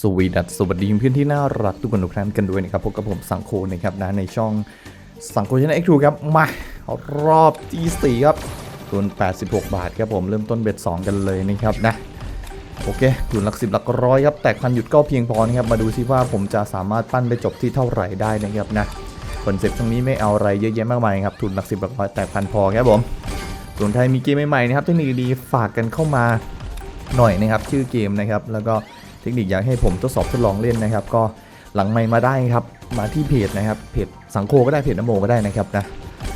สวีดัสสวัสดีเพื่อนที่น่ารักทุกคนทุกท่านกันด้วยนะครับพบกับผมสังโคนะครับนะในช่องสังโคชนะเอ็กทูครับมารอบที่4ครับทุน86 บาทครับผมเริ่มต้นเบ็ด2 กันเลยนะครับนะโอเคทุนหลักสิบหลักร้อยครับแตกพันหยุดก็เพียงพอนะครับมาดูซิว่าผมจะสามารถปั้นไปจบที่เท่าไหร่ได้นะครับนะคอนเซ็ปต์ตรงนี้ไม่เอาอะไรเยอะแยะมากมายครับทุนหลักสิบหลักร้อยแตกพันพอครับผมส่วนใครมีเกมใหม่ๆนะครับเทคนิคดีฝากกันเข้ามาหน่อยนะครับชื่อเกมนะครับแล้วก็ ทคนิคอยากให้ผมทดสอบทดลองเล่นนะครับ ก็หลังไมค์มาได้ครับมาที่เพจนะครับเพจสังโคก็ได้เพจนโมก็ได้นะครับนะ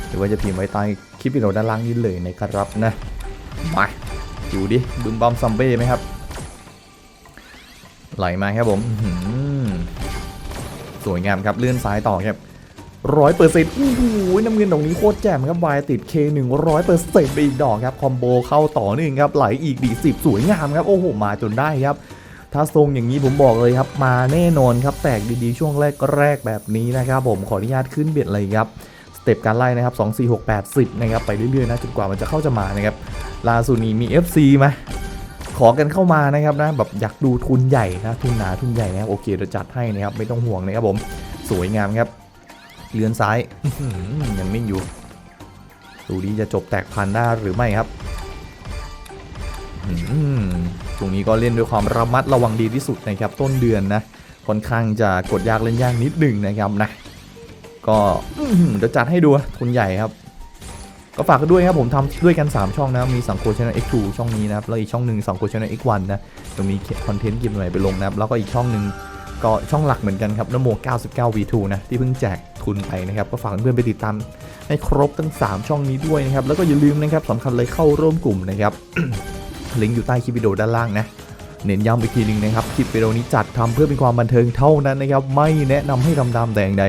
หรือว่าจะพิมพ์ไว้ใต้คลิปวิดีโอด้านล่างนี้เลยนะครับนะมาดูดิบึมบอมซัมเบ้ไหมครับไหลมาครับผมสวยงามครับเลื่อนซ้ายต่อครับร้อยเปอร์เซ็นต์โอ้โหน้ำเงินตรงนี้โคตรแจ่มครับวายติด K 1 0 0เปอร์เซ็นต์ไปอีกดอกครับ คอมโบเข้าต่อหนึ่งครับ ไหลอีกดีสิบสวยงามครับ โอ้โห มาจนได้ครับ ถ้าทรงอย่างนี้ผมบอกเลยครับ มาแน่นอนครับแตกดีๆช่วงแรกๆแบบนี้นะครับผมขออนุญาตขึ้นเบียดเลยครับสเต็ปการไล่นะครับ2 4 6 8 10นะครับไปเรื่อยๆนะจนกว่ามันจะเข้าจะมานะครับล่าสุดนี้มี FC ไหมขอกันเข้ามานะครับนะแบบอยากดูทุนใหญ่นะทุนหนาทุนใหญ่นะครับโอเคเดี๋ยวจัดให้นะครับไม่ต้องห่วงนะครับผมสวยงามครับเลือนซ้ายยังนิ่งอยู่ดูดีจะจบแตกพันได้หรือไม่ครับ ตรงนี้ก็เล่นด้วยความระมัดระวังดีที่สุดนะครับต้นเดือนนะค่อนข้างจะกดยากเล่นยากนิดหนึ่งนะครับนะก็เดี๋ยวจัดให้ดูทุนใหญ่ครับก็ฝากกันด้วยครับผมทำด้วยกัน 3 ช่องนะมีสังโคชแนะ X2 ช่องนี้นะครับแล้วอีกช่องหนึ่งสังโคชแนะ X1 นะตรงนี้คอนเทนต์เกมใหม่ไปลงนะครับแล้วก็อีกช่องหนึ่งก็ช่องหลักเหมือนกันครับนโม 99 V2 นะที่เพิ่งแจกทุนไปนะครับก็ฝากเพื่อนไปติดตามให้ครบทั้ง 3 ช่องนี้ด้วยนะครับแล้วก็อย่าลืมนะครับสำคัญเลยเข้าร่วมกลุ่มนะครับ ลิงก์อยู่ใต้คลิปวิดีโอด้านล่างนะเน้นย้ำอีกทีหนึ่งนะครับ คลิปวิดีโอนี้จัดทำเพื่อเป็นความบันเทิงเท่านั้นนะครับ ไม่แนะนำให้ทำตามแต่อย่างใด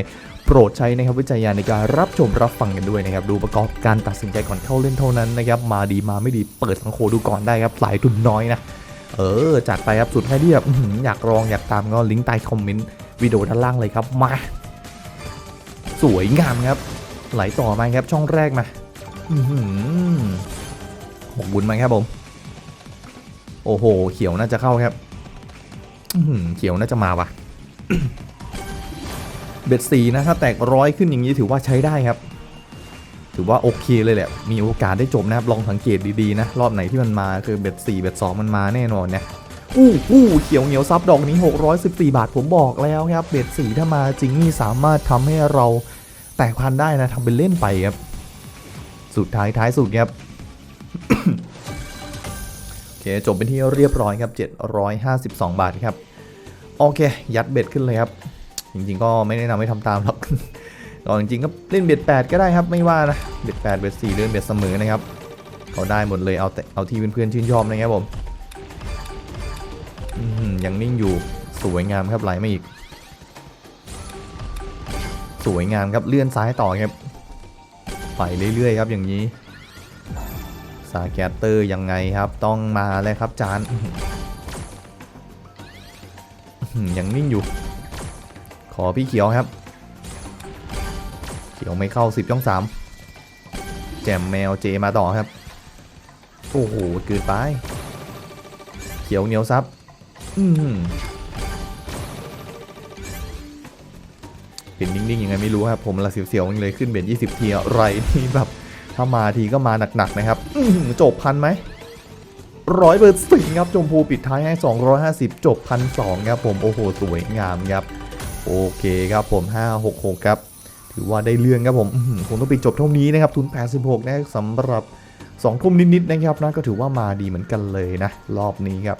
โปรดใช้นะครับวิจารณญาณในการรับชมรับฟังกันด้วยนะครับ ดูประกอบการตัดสินใจก่อนเข้าเล่นเท่านั้นนะครับ มาดีมาไม่ดีเปิดสังโคดูก่อนได้ครับสายทุนน้อยนะ เออ จัดไปครับ สุดท้ายที่แบบอยากลองอยากตามก็ลิงก์ใต้คอมเมนต์วิดีโอด้านล่างเลยครับ มา สวยงามครับ ไหลต่อมาครับช่องแรกมาอื้อหือหกบุญมาครับผม โอ้โห เขียวน่าจะเข้าครับเขียวน่าจะมาว่ะ เบ็ดสีนะ ถ้าแตกร้อยขึ้นอย่างนี้ถือว่าใช้ได้ครับ ถือว่าโอเคเลยแหละ มีโอกาสได้จบนะครับ ลองสังเกตดีๆนะ รอบไหนที่มันมาคือเบ็ดสี่เบ็ดสองมันมาแน่นอนเนี่ยอู้อู้เขียวเหนียวซับดอกนี้ 614 บาทผมบอกแล้วครับ เบ็ดสีถ้ามาจริงนี่สามารถทำให้เราแตกพันได้นะทำเป็นเล่นไปครับ สุดท้ายท้ายสุดครับ เคจบเป็นที่เรียบร้อยครับ 752 บาทครับ โอเค ยัดเบ็ดขึ้นเลยครับ จริงๆก็ไม่แนะนำให้ทำตามหรอกก็จริงๆก็เล่นเบ็ด8ก็ได้ครับไม่ว่านะเบ็ด8เบ็ด4เดินเบ็ดเสมอนะครับเขาได้หมดเลยเอาแต่เอาที่เพื่อนๆชื่นชอบนะครับผมยังนิ่งอยู่สวยงามครับไหลมาอีก สวยงามครับเลื่อนซ้ายต่อครับไปเรื่อยๆครับอย่างนี้ สาแกตเตอร์ยังไงครับ ต้องมาแล้วครับจานยังนิ่งอยู่ ขอพี่เขียวครับ เขียวไม่เข้า 10ช่อง3แจมแมวเจมาต่อครับ โอ้โหเกินไป เขียวเหนียวซับเป็นนิ่งๆยังไงไม่รู้ครับ ผมละเสียวๆเลยขึ้นเบ็ด20 ทีอะไรที่แบบ ถ้ามาทีก็มาหนักๆนะครับจบพันไหมร้อยเปอร์สิครับจมพูปิดท้ายให้ 250 จบพันสองครับผมโอ้โหสวยงามครับ โอเคครับผม 566 ครับ ถือว่าได้เรื่องครับผมคงต้องไปจบเท่านี้นะครับ ทุน 86นะสำหรับ2ทุ่มนิดๆนะครับนะก็ถือว่ามาดีเหมือนกันเลยนะ รอบนี้ครับ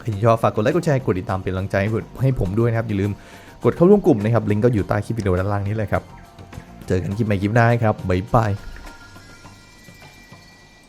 ใครที่ชอบฝากกดไลค์กดแชร์กดติดตามเป็นกำลังใจให้ผมให้ผมด้วยนะครับอย่าลืมกดเข้าร่วมกลุ่มนะครับลิงก์ก็อยู่ใต้คลิปวิดีโอด้านล่างนี้เลยครับเจอกันคลิปใหม่คลิปหน้าครับบ๊ายบาย